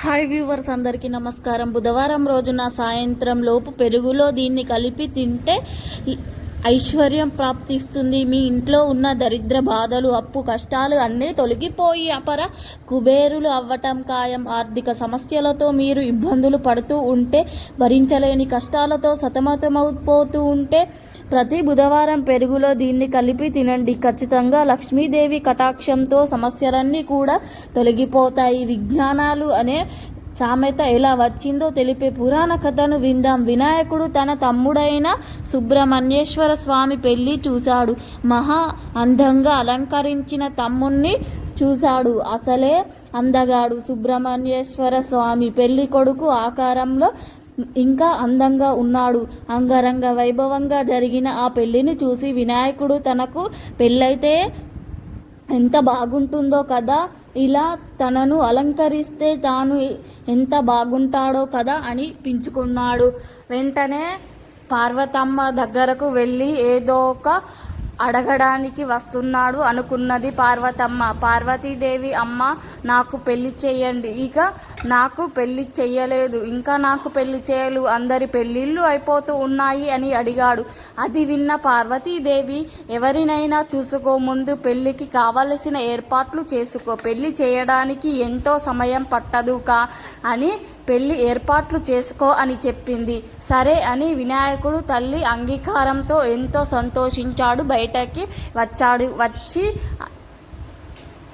Hi viewers అందరికీ నమస్కారం. బుధవారం రోజున సాయంత్రం లోపు పెరుగులో దీన్ని కలిపి తింటే ఐశ్వర్యం ప్రాప్తిస్తుంది. మీ ఇంట్లో ఉన్న దరిద్ర బాధలు అప్పు కష్టాలు అన్నీ తొలగిపోయి అపర కుబేరులు అవ్వటం ఖాయం. ఆర్థిక సమస్యలతో మీరు ఇబ్బందులు పడుతూ ఉంటే భరించలేని కష్టాలతో సతమతమైపోతూ ఉంటే ప్రతి బుధవారం పెరుగులో దీన్ని కలిపి తినండి. ఖచ్చితంగా లక్ష్మీదేవి కటాక్షంతో సమస్యలన్నీ కూడా తొలగిపోతాయి. విజ్ఞానాలు అనే సామెత ఎలా వచ్చిందో తెలిపే పురాణ కథను విందాం. వినాయకుడు తన తమ్ముడైన సుబ్రహ్మణ్యేశ్వర స్వామి పెళ్ళి చూశాడు. మహా అందంగా అలంకరించిన తమ్ముణ్ణి చూశాడు. అసలే అందగాడు సుబ్రహ్మణ్యేశ్వర స్వామి పెళ్ళి కొడుకు ఆకారంలో ఇంకా అందంగా ఉన్నాడు. అంగరంగ వైభవంగా జరిగిన ఆ పెళ్ళిని చూసి వినాయకుడు తనకు పెళ్ళైతే ఎంత బాగుంటుందో కదా ఇలా తనను అలంకరిస్తే తాను ఎంత బాగుంటాడో కదా అని పించుకున్నాడు. వెంటనే పార్వతమ్మ దగ్గరకు వెళ్ళి ఏదో ఒక అడగడానికి వస్తున్నాడు అనుకున్నది పార్వతమ్మ. పార్వతీదేవి అమ్మ నాకు పెళ్ళి చేయండి. ఇక నాకు పెళ్ళి చేయలేదు. ఇంకా నాకు పెళ్ళి చేయలు అందరి పెళ్ళిళ్ళు అయిపోతూ ఉన్నాయి అని అడిగాడు. అది విన్న పార్వతీదేవి ఎవరినైనా చూసుకో ముందు పెళ్ళికి కావలసిన ఏర్పాట్లు చేసుకో. పెళ్ళి చేయడానికి ఎంతో సమయం పట్టదు కా అని పెళ్ళి ఏర్పాట్లు చేసుకో అని చెప్పింది. సరే అని వినాయకుడు తల్లి అంగీకారంతో ఎంతో సంతోషించాడు. బయటకి వచ్చాడు. వచ్చి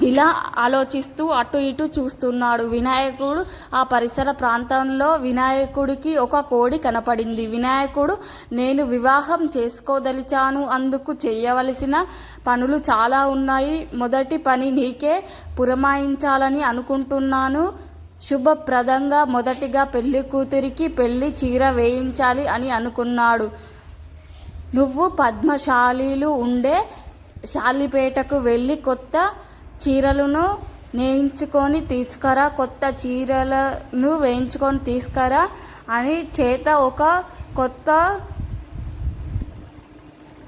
ఇలా ఆలోచిస్తూ అటు ఇటు చూస్తున్నాడు. వినాయకుడు ఆ పరిసర ప్రాంతంలో వినాయకుడికి ఒక కోడి కనపడింది. వినాయకుడు నేను వివాహం చేసుకోదలిచాను. అందుకు చేయవలసిన పనులు చాలా ఉన్నాయి. మొదటి పని నీకే పురమాయించాలని అనుకుంటున్నాను. శుభప్రదంగా మొదటిగా పెళ్ళి కూతురికి పెళ్ళి చీర వేయించాలి అని అనుకున్నాడు. నువ్వు పద్మశాలీలు ఉండే శాలిపేటకు వెళ్ళి కొత్త చీరలను నేయించుకొని తీసుకురా కొత్త చీరలను వేయించుకొని తీసుకురా అని చేత ఒక కొత్త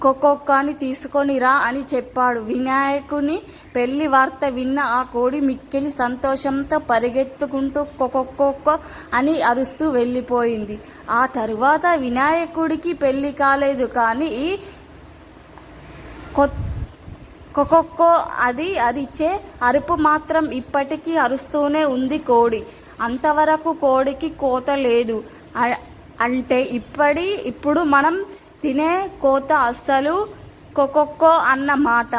కొక్కొక్కని తీసుకొని రా అని చెప్పాడు. వినాయకుని పెళ్ళి వార్త విన్న ఆ కోడి మిక్కిలి సంతోషంతో పరిగెత్తుకుంటూ కొక్కొక్కొక్క అని అరుస్తూ వెళ్ళిపోయింది. ఆ తరువాత వినాయకుడికి పెళ్ళి కాలేదు కానీ ఈ కొత్త కొకొక్కో అది అరిచే అరుపు మాత్రం ఇప్పటికీ అరుస్తూనే ఉంది కోడి. అంతవరకు కోడికి కోత లేదు. అంటే ఇప్పటి ఇప్పుడు మనం తినే కోత అస్సలు కొకొక్కో అన్న మాట.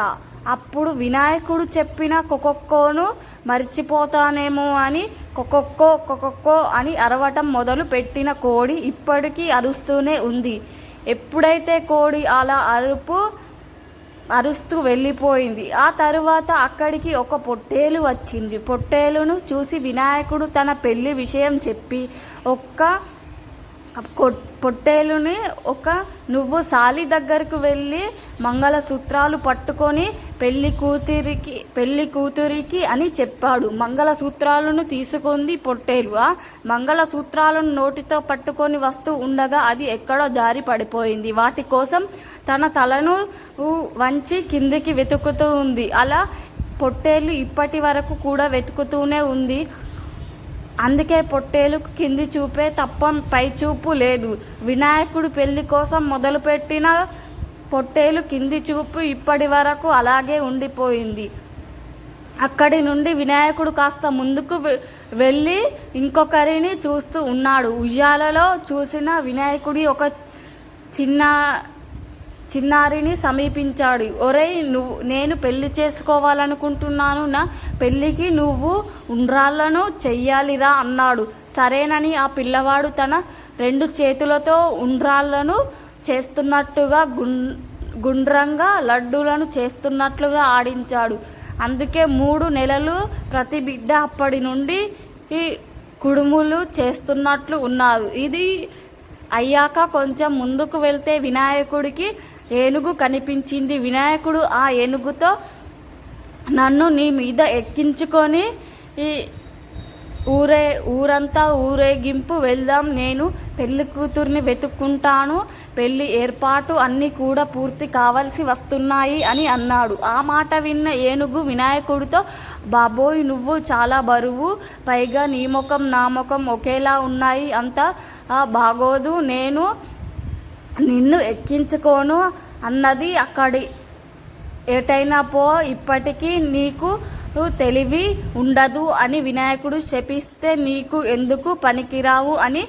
అప్పుడు వినాయకుడు చెప్పిన కొకొక్కోను మర్చిపోతానేమో అని కొకొక్కో కొకొక్కో అని అరవటం మొదలు పెట్టిన కోడి ఇప్పటికీ అరుస్తూనే ఉంది. ఎప్పుడైతే కోడి అలా అరుపు అరుస్తూ వెళ్ళిపోయింది ఆ తరువాత అక్కడికి ఒక పొట్టేలు వచ్చింది. పొట్టేలును చూసి వినాయకుడు తన పెళ్ళి విషయం చెప్పి ఒక్క పొట్టేలుని ఒక నువ్వు సాలి దగ్గరకు వెళ్ళి మంగళసూత్రాలు పట్టుకొని పెళ్ళి కూతురికి పెళ్ళి కూతురికి అని చెప్పాడు. మంగళసూత్రాలను తీసుకుంది పొట్టేలు. ఆ మంగళసూత్రాలను నోటితో పట్టుకొని వస్తూ ఉండగా అది ఎక్కడో జారి పడిపోయింది. వాటి కోసం తన తలను వంచి కిందికి వెతుకుతూ ఉంది. అలా పొట్టేలు ఇప్పటి వరకు కూడా వెతుకుతూనే ఉంది. అందుకే పొట్టేలుకు కింది చూపే తప్ప పై చూపు లేదు. వినాయకుడు పెళ్ళి కోసం మొదలుపెట్టిన పొట్టేలు కింది చూపు ఇప్పటి వరకు అలాగే ఉండిపోయింది. అక్కడి నుండి వినాయకుడు కాస్త ముందుకు వె- వెళ్ళి ఇంకొకరిని చూస్తూ ఉన్నాడు. ఉయ్యాలలో చూసిన వినాయకుడి ఒక చిన్న చిన్నారిని సమీపించాడు. ఒరేయ్ నువ్వు నేను పెళ్ళి చేసుకోవాలనుకుంటున్నాను నా పెళ్ళికి నువ్వు ఉండ్రాళ్ళను చెయ్యాలిరా అన్నాడు. సరేనని ఆ పిల్లవాడు తన రెండు చేతులతో ఉండ్రాళ్ళను చేస్తున్నట్టుగా గుం గుండ్రంగా లడ్డూలను చేస్తున్నట్లుగా ఆడించాడు. అందుకే మూడు నెలలు ప్రతి బిడ్డ అప్పటి నుండి ఈ కుడుములు చేస్తున్నట్లు ఉన్నారు. ఇది అయ్యాక కొంచెం ముందుకు వెళ్తే వినాయకుడికి ఏనుగు కనిపించింది. వినాయకుడు ఆ ఏనుగుతో నన్ను నీ మీద ఎక్కించుకొని ఈ ఊరే ఊరంతా ఊరేగింపు వెళ్దాం. నేను పెళ్ళి కూతుర్ని వెతుక్కుంటాను. పెళ్ళి ఏర్పాటు అన్నీ కూడా పూర్తి కావాల్సి వస్తున్నాయి అని అన్నాడు. ఆ మాట విన్న ఏనుగు వినాయకుడితో బాబోయ్ నువ్వు చాలా బరువు. పైగా నీ ముఖం నా ముఖం ఒకేలా ఉన్నాయి. అంత బాగోదు. నేను నిన్ను ఎక్కించుకోను అన్నది అక్కడి ఎటైనా పో ఇప్పటికీ నీకు తెలివి ఉండదు అని వినాయకుడు శపిస్తే నీకు ఎందుకు పనికిరావు అని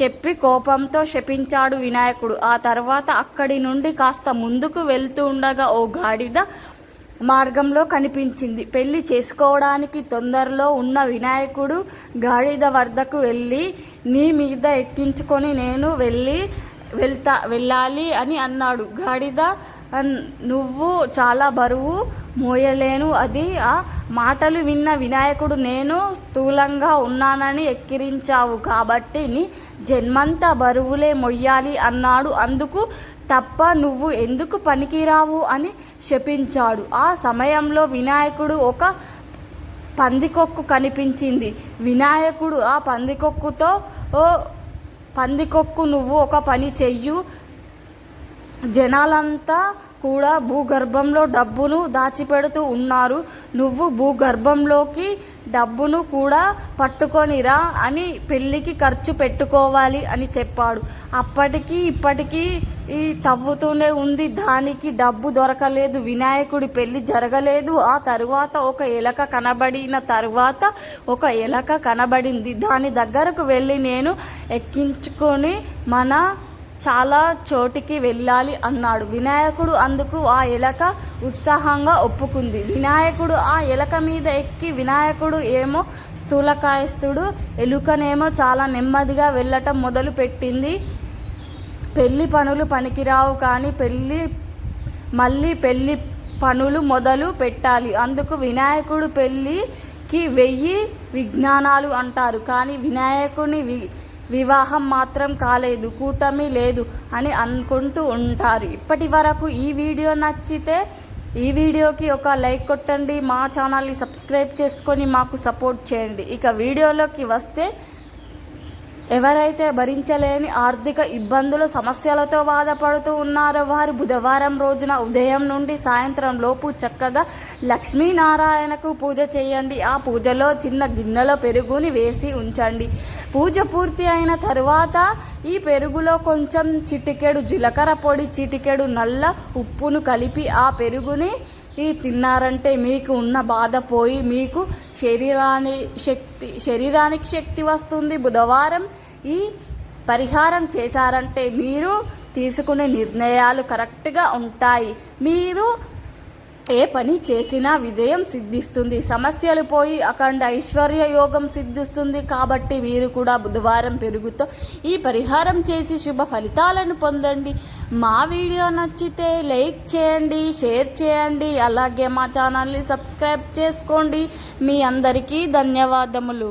చెప్పి కోపంతో శపించాడు వినాయకుడు. ఆ తర్వాత అక్కడి నుండి కాస్త ముందుకు వెళ్తూ ఉండగా ఓ గాడిద మార్గంలో కనిపించింది. పెళ్ళి చేసుకోవడానికి తొందరలో ఉన్న వినాయకుడు గాడిద వద్దకు వెళ్ళి నీ మీద ఎక్కించుకొని నేను వెళ్ళి వెళ్తా వెళ్ళాలి అని అన్నాడు. గాడిద నువ్వు చాలా బరువు మోయలేను. అది ఆ మాటలు విన్న వినాయకుడు నేను స్థూలంగా ఉన్నానని ఎక్కిరించావు కాబట్టి నీ జన్మంతా బరువులే మొయ్యాలి అన్నాడు. అందుకు తప్ప నువ్వు ఎందుకు పనికిరావు? అని శపించాడు. ఆ సమయంలో వినాయకుడు ఒక పందికొక్కు కనిపించింది. వినాయకుడు ఆ పందికొక్కుతో ఓ పందికొక్కు నువ్వు ఒక పని చెయ్యు. జనాలంతా కూడా భూగర్భంలో డబ్బును దాచిపెడుతూ ఉన్నారు. నువ్వు భూగర్భంలోకి డబ్బును కూడా పట్టుకొనిరా అని పెళ్ళికి ఖర్చు పెట్టుకోవాలి అని చెప్పాడు. అప్పటికి ఇప్పటికీ ఈ తవ్వుతూనే ఉంది. దానికి డబ్బు దొరకలేదు. వినాయకుడి పెళ్ళి జరగలేదు. ఆ తరువాత ఒక ఎలక కనబడిన తరువాత ఒక ఎలక కనబడింది. దాని దగ్గరకు వెళ్ళి నేను ఎక్కించుకొని మన చాలా చోటికి వెళ్ళాలి అన్నాడు. వినాయకుడు అందుకు ఆ ఎలక ఉత్సాహంగా ఒప్పుకుంది. వినాయకుడు ఆ ఎలక మీద ఎక్కి వినాయకుడు ఏమో స్థూలకాయస్తుడు ఎలుకనేమో చాలా నెమ్మదిగా వెళ్ళటం మొదలు పెట్టింది పెళ్ళి పనులు పనికిరావు కానీ పెళ్ళి మళ్ళీ పెళ్ళి పనులు మొదలు పెట్టాలి. అందుకు వినాయకుడు పెళ్ళికి వెయ్యి విజ్ఞానాలు అంటారు. కానీ వినాయకుని వి వివాహం మాత్రం కాలేదు కూటమి లేదు అని అనుకుంటూ ఉంటారు. ఇప్పటి వరకు ఈ వీడియో నచ్చితే ఈ వీడియోకి ఒక లైక్ కొట్టండి మా ఛానల్ని సబ్స్క్రైబ్ చేసుకొని మాకు సపోర్ట్ చేయండి. ఇక వీడియోలోకి వస్తే ఎవరైతే భరించలేని ఆర్థిక ఇబ్బందులు సమస్యలతో బాధపడుతూ ఉన్నారో వారు బుధవారం రోజున ఉదయం నుండి సాయంత్రం లోపు చక్కగా లక్ష్మీనారాయణకు పూజ చేయండి. ఆ పూజలో చిన్న గిన్నెలో పెరుగుని వేసి ఉంచండి. పూజ పూర్తి అయిన తరువాత ఈ పెరుగులో కొంచెం చిటికెడు జీలకర్ర పొడి చిటికెడు నల్ల ఉప్పును కలిపి ఆ పెరుగుని ఈ తిన్నారంటే మీకు ఉన్న బాధ పోయి మీకు శరీరాని శక్తి శరీరానికి శక్తి వస్తుంది. బుధవారం ఈ పరిహారం చేశారంటే మీరు తీసుకునే నిర్ణయాలు కరెక్ట్గా ఉంటాయి. మీరు ఏ పని చేసినా విజయం సిద్ధిస్తుంది. సమస్యలు పోయి అఖండ ఐశ్వర్య యోగం సిద్ధిస్తుంది కాబట్టి మీరు కూడా బుధవారం పెరుగుతో ఈ పరిహారం చేసి శుభ ఫలితాలను పొందండి. మా వీడియో నచ్చితే లైక్ చేయండి షేర్ చేయండి అలాగే మా ఛానల్ని సబ్స్క్రైబ్ చేసుకోండి. మీ అందరికీ ధన్యవాదములు.